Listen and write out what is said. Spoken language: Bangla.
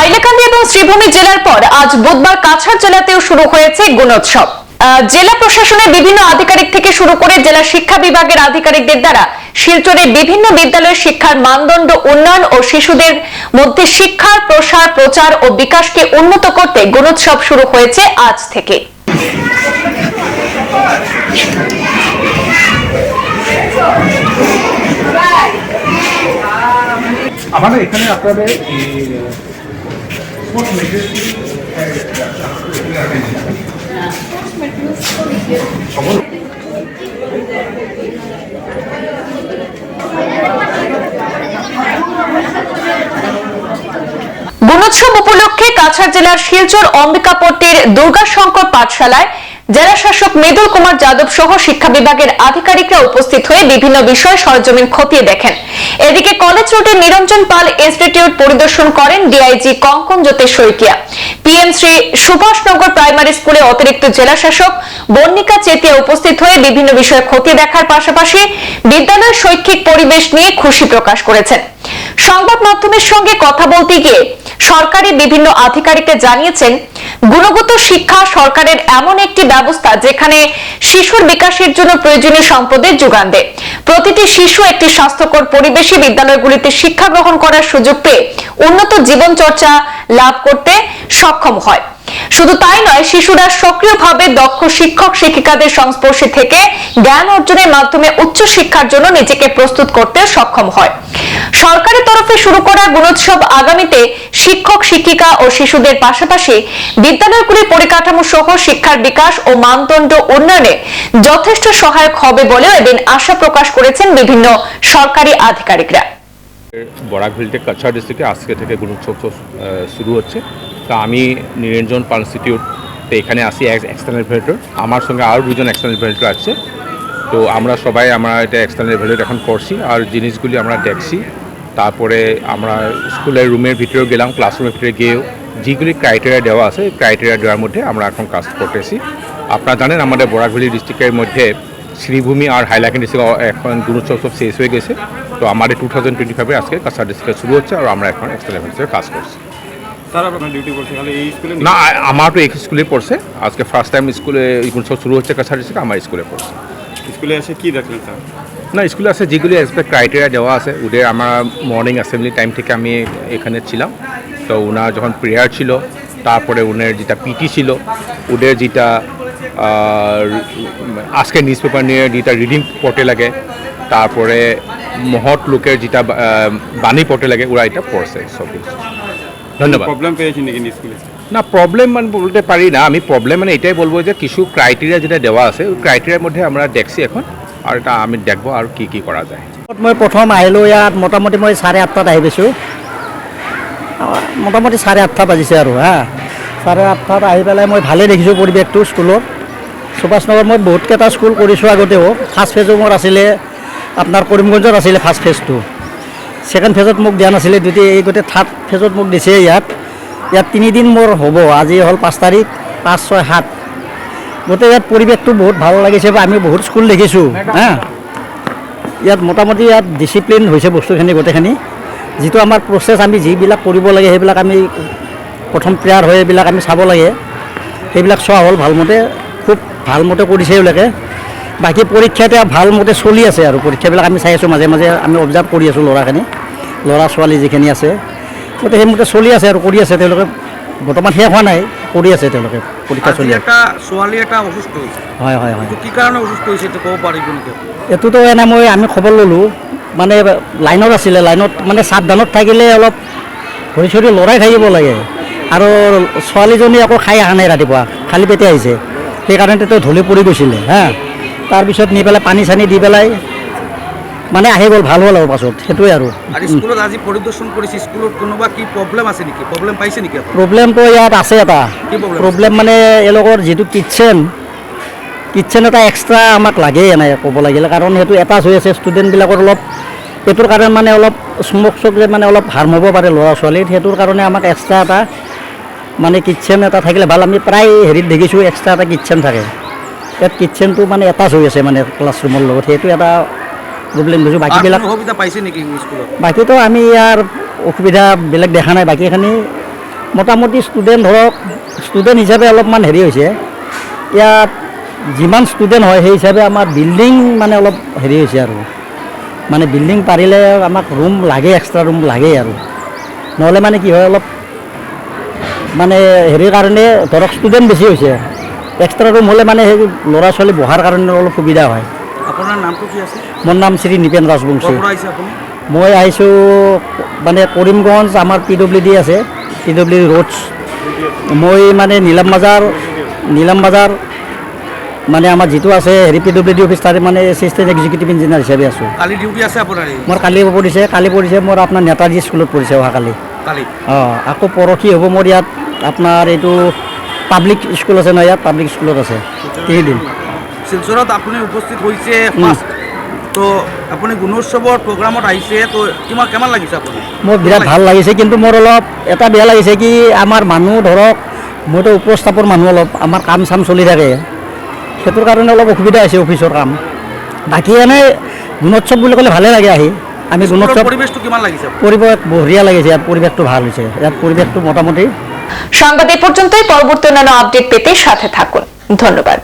হাইলাকান্দি এবং শ্রীভূমি জেলার পর আজ বুধবার কাছাড় জেলাতেও শুরু হয়েছে গুণোৎসব। জেলা প্রশাসনের বিভিন্ন আধিকারিক থেকে শুরু করে জেলা শিক্ষা বিভাগের আধিকারিকদের দ্বারা শিলচরের বিভিন্ন বিদ্যালয়ের শিক্ষার মানদণ্ড, উন্নয়ন ও শিশুদের মধ্যে শিক্ষার প্রসার, প্রচার ও বিকাশকে উন্নত করতে গুণোৎসব শুরু হয়েছে আজ থেকে। আমাদের এখানে আপনাদের স্পোর্টস গুণোৎসব উপলক্ষে কাছাড় জেলার শিলচর অম্বিকাপট্টির দুর্গাশঙ্কর পাঠশালায় জেলা শাসক মৃদুল কুমার যাদব সহ শিক্ষা বিভাগের আধিকারিকরা উপস্থিত হয়ে বিভিন্ন বিষয় সরজমিন খতিয়ে দেখেন। এদিকে কলেজ রোডের নিরঞ্জন পাল ইনস্টিটিউট পরিদর্শন করেন DIG Kankan Jyoti Saikia. PM Shri Subhashnagar primary স্কুলে অতিরিক্ত জেলা শাসক বর্ণিকা চেতিয়া উপস্থিত হয়ে বিভিন্ন বিষয় খতিয়ে দেখার পাশাপাশি বিদ্যালয়ের শৈক্ষিক পরিবেশ নিয়ে খুশি প্রকাশ করেছেন। সংবাদ মাধ্যমের সঙ্গে কথা বলতে গিয়ে সরকারি বিভিন্ন আধিকারিকরা জানিয়েছেন, গুণগত শিক্ষা সরকারের এমন একটি ব্যবস্থা যেখানে শিশুর বিকাশের জন্য প্রয়োজনীয় সম্পদের যোগান দেয়। প্রতিটি শিশু একটি স্বাস্থ্যকর পরিবেশে বিদ্যালয়গুলিতে শিক্ষা গ্রহণ করার সুযোগ পেয়ে উন্নত জীবন চর্চা লাভ করতে সক্ষম হয়। শুধু তাই নয়, শিশুরা সক্রিয়ভাবে দক্ষ শিক্ষক, শিক্ষিকাদের সংস্পর্শে থেকে জ্ঞান অর্জনের মাধ্যমে উচ্চ শিক্ষার জন্য নিজেকে প্রস্তুত করতে সক্ষম হয়। সরকারের তরফে শুরু করা গুণোৎসব আগামীতে শিক্ষক, শিক্ষিকা ও শিশুদের পাশাপাশি বিদ্যালয়গুলির পরিকাঠামো সহ শিক্ষার বিকাশ ও মানদণ্ড উন্নয়নে যথেষ্ট সহায়ক হবে বলেও এদিন আশা প্রকাশ করেছেন বিভিন্ন সরকারি আধিকারিকরা। বরাকভিলটে কাছাড় ডিস্ট্রিক্টে আজকে থেকে গুণোৎসব শুরু হচ্ছে। তা আমি নিরঞ্জন পাল ইনস্টিটিউট এখানে আসি এক্সটার্নাল ভ্যালিডেটর আমার সঙ্গে আরও দুজন এক্সটার্নাল ভ্যালিডেটর আছে। তো আমরা সবাই আমরা এটা এক্সটার্নাল ভ্যালিডেট এখন করছি। আর জিনিসগুলি আমরা দেখছি। তারপরে আমরা স্কুলের রুমের ভিতরেও গেলাম ক্লাসরুমের ভিতরে গিয়েও। যেগুলি ক্রাইটেরিয়া দেওয়া আছে ক্রাইটেরিয়া দেওয়ার মধ্যে আমরা এখন কাজ করতেছি। আপনারা জানেন আমাদের বরাকভেলি ডিস্ট্রিক্টের মধ্যে শ্রীভূমি আর হাইলাকান্দি ডিস্ট্রিক্ট এখন গুণোৎসব সব শেষ হয়ে গেছে। তো আমাদের টু থাউজেন্ড টোয়েন্টি ফাইভে আজকে কাছাড় ডিস্ট্রিক্টে শুরু হচ্ছে আর আমরা এখন এক্সট্রা লেভেল হিসেবে কাজ করছি। না আমার তো এক স্কুলে পড়ছে। আজকে ফার্স্ট টাইম স্কুলে সব শুরু হচ্ছে কাছাড় ডিস্ট্রিক্টে আমার স্কুলে পড়ছে। স্কুলে এসে কি দেখলেন স্যার? না স্কুলে আছে যেগুলি এক্সপেক্ট ক্রাইটেরিয়া দেওয়া আছে ওদের আমার মর্নিং অ্যাসেম্বলি টাইম থেকে আমি এখানে ছিলাম। তো ওনার যখন প্রেয়ার ছিল তারপরে ওনার যেটা পিটি ছিল ওদের যেটা আজকে নিউজ পেপার নিয়ে যেটা রিডিং পড়তে লাগে তারপরে মহৎ লোকের যেটা বাণী পড়তে লাগে ওরা এটা পড়ছে সব ধন্যবাদ। প্রবলেম পেয়েছেন নাকি স্কুলে? না প্রবলেম মানে বলতে পারি না। আমি প্রবলেম মানে এটাই বলব যে কিছু ক্রাইটেরিয়া যেটা দেওয়া আছে ওই ক্রাইটেরিয়ার মধ্যে আমরা দেখছি এখন আর এটা আমি দেখব আর কি কি করা যায়। মই প্ৰথম আহিলোঁ ইয়াত মোটামুটি মই চাৰে আঠটাত আহি পাইছোঁ। মোটামুটি চাৰে আঠটা বাজিছে আৰু হা। চাৰে আঠটাত আহি পেলাই মই ভালেই দেখিছোঁ পৰিৱেশটো স্কুলত। সুভাষ নগৰ মই বহুতকেইটা স্কুল কৰিছোঁ আগতেও। ফাৰ্ষ্ট ফেজো মোৰ আছিলে। আপোনাৰ কৰিমগঞ্জত আছিলে ফাৰ্ষ্ট ফেজটো ছেকেণ্ড ফেজত মোক দিয়া নাছিলে দুটি এই গোটেই থাৰ্ড ফেজত মোক দিছে ইয়াত। ইয়াত তিনিদিন মোৰ হ'ব, আজি হ'ল পাঁচ তাৰিখ, পাঁচ, ছয়, সাত। গোটেই ইয়াত পৰিৱেশটো বহুত ভালো লাগিছে বা আমি বহুত স্কুল দেখিছোঁ, হা? ইয়াত মোটামুটি ইয়াত ডিচিপ্লিন হৈছে বস্তুখিনি, গোটেইখিনি। যিটো আমাৰ প্ৰচেছ আমি যিবিলাক কৰিব লাগে, সেইবিলাক আমি প্ৰথম প্ৰেয়াৰ হয় এইবিলাক আমি চাব লাগে। সেইবিলাক চোৱা হ'ল ভালমতে, খুব ভালমতে কৰিছে এইবিলাকে। বাকী পৰীক্ষা এতিয়া ভালমতে চলি আছে আৰু। পৰীক্ষাবিলাক আমি চাই আছোঁ মাজে মাজে আমি অবজাৰ্ভ কৰি আছোঁ ল'ৰাখিনি ল'ৰা ছোৱালী যিখিনি আছে। গতিকে সেইমতে চলি আছে আৰু কৰি আছে তেওঁলোকে বৰ্তমান শেষ হোৱা নাই কৰি আছে তেওঁলোকে পৰীক্ষা চলি আছে। ছোৱালী এটা অসুস্থ হয় হয় হয়। কি কাৰণে অসুস্থ হৈছে এইটো ক'ব পাৰিব নেকি? এইটোতো এনে মই আমি খবৰ ল'লোঁ মানে লাইনত আছিলে লাইনত মানে সাৱধানত থাকিলে অলপ ভৰি চৰি লৰাই থাকিব লাগে। আৰু ছোৱালীজনী আকৌ খাই অহা নাই ৰাতিপুৱা খালী পেটে আহিছে। সেইকাৰণে তেওঁ ঢলি পৰি গৈছিলে হা। তাৰপিছত নি পেলাই পানী চানী দি পেলাই মানে আহি গ'ল ভালো হ'ল আৰু পাছত সেইটোৱে আৰু। স্কুলত আজি পৰিদৰ্শন কৰিছে স্কুলত কোনোবা কি প্ৰব্লেম আছে নেকি? প্ৰব্লেম পাইছে নেকি? প্ৰব্লেমটো ইয়াত আছে এটা। প্ৰব্লেম মানে এওঁলোকৰ যিটো কিটচেন কিটচেন এটা এক্সট্ৰা আমাক লাগেই এনেকৈ ক'ব লাগিলে কাৰণ সেইটো এটাচ হৈ আছে ষ্টুডেণ্টবিলাকৰ অলপ সেইটোৰ কাৰণে মানে অলপ স্মক চকলে মানে অলপ হাৰ্ম হ'ব পাৰে ল'ৰা ছোৱালীৰ সেইটোৰ কাৰণে আমাক এক্সট্ৰা এটা মানে কিটচেন এটা থাকিলে ভালো। আমি প্ৰায় হেৰিত দেখিছোঁ এক্সট্ৰা এটা কিটচেন থাকে। ইয়াত কিটচেনটো মানে এটাচ হৈ আছে মানে ক্লাছৰুমৰ লগত। সেইটো এটা প্ৰব্লেম দেখিছোঁ বাকীবিলাক অসুবিধা পাইছে নেকি স্কুলত? বাকীতো আমি ইয়াৰ অসুবিধা বেলেগ দেখা নাই। বাকীখিনি মোটামুটি ষ্টুডেণ্ট ধৰক ষ্টুডেণ্ট হিচাপে অলপমান হেৰি হৈছে। ইয়াত যিমান ষ্টুডেণ্ট হয় সেই হিচাপে আমাৰ বিল্ডিং মানে অলপ হেৰি হৈছে আৰু। মানে বিল্ডিং পাৰিলে আমাক ৰুম লাগে এক্সট্ৰা ৰুম লাগে আৰু। নহ'লে মানে কি হয় অলপ মানে হেৰিৰ কাৰণে ধৰক ষ্টুডেণ্ট বেছি হৈছে। এক্সট্ৰা ৰুম হ'লে মানে সেই ল'ৰা ছোৱালী বহাৰ কাৰণে অলপ সুবিধা হয়। আপোনাৰ নামটো কি আছে মোৰ নাম শ্ৰী নিপেন ৰাজবংশী। মই আহিছোঁ মানে কৰিমগঞ্জ আমাৰ পি ডব্লিউ ডি আছে পি ডব্লিউ ডি ৰোডছ মই মানে নীলাম বাজাৰ নীলাম বাজাৰ মানে আমাৰ যিটো আছে হেৰি পি ডব্লিউ ডি অফিচ তাৰে মানে এছিষ্টেণ্ট এক্সিকিউটিভ ইঞ্জিনিয়াৰ হিচাপে আছোঁ। কালি ডিউটি আছে আপোনাৰ মোৰ কালি পৰিছে কালি পৰিছে মোৰ আপোনাৰ নেতাজী স্কুলত পৰিছে অহাকালি। কালি? অঁ আকৌ পৰহি হ'ব মোৰ ইয়াত আপোনাৰ এইটো পাব্লিক স্কুল আছে নহয় ইয়াত পাব্লিক স্কুলত আছে। তিনিদিন। শিলচৰত আপুনি উপস্থিত হৈছে ফাৰ্ষ্ট তো আপুনি গুণোৎসৱৰ প্ৰগ্ৰামত আহিছে তো কিমান কিমান লাগিছে আপুনি? মোৰ বিৰাট ভালো লাগিছে কিন্তু মোৰ অলপ এটা বেয়া লাগিছে কি আমাৰ মানুহ ধৰক মইতো উপস্থাপৰ মানুহ অলপ আমাৰ কাম চাম চলি থাকে। সেইটোৰ কাৰণে অলপ অসুবিধা হৈছে অফিচৰ কাম। বাকী এনেই গুণোৎসৱ বুলি ক'লে ভালে লাগে আহি। আমি গুণোৎসৱ পৰিৱেশটো কিমান লাগিছে? পৰিৱেশ বঢ়িয়া লাগিছে ইয়াত পৰিৱেশটো ভালো হৈছে। ইয়াত পৰিৱেশটো মোটামুটি সংবাদ এ পর্যন্তই। পরবর্তী অন্যান্য আপডেট পেতে সাথে থাকুন। ধন্যবাদ।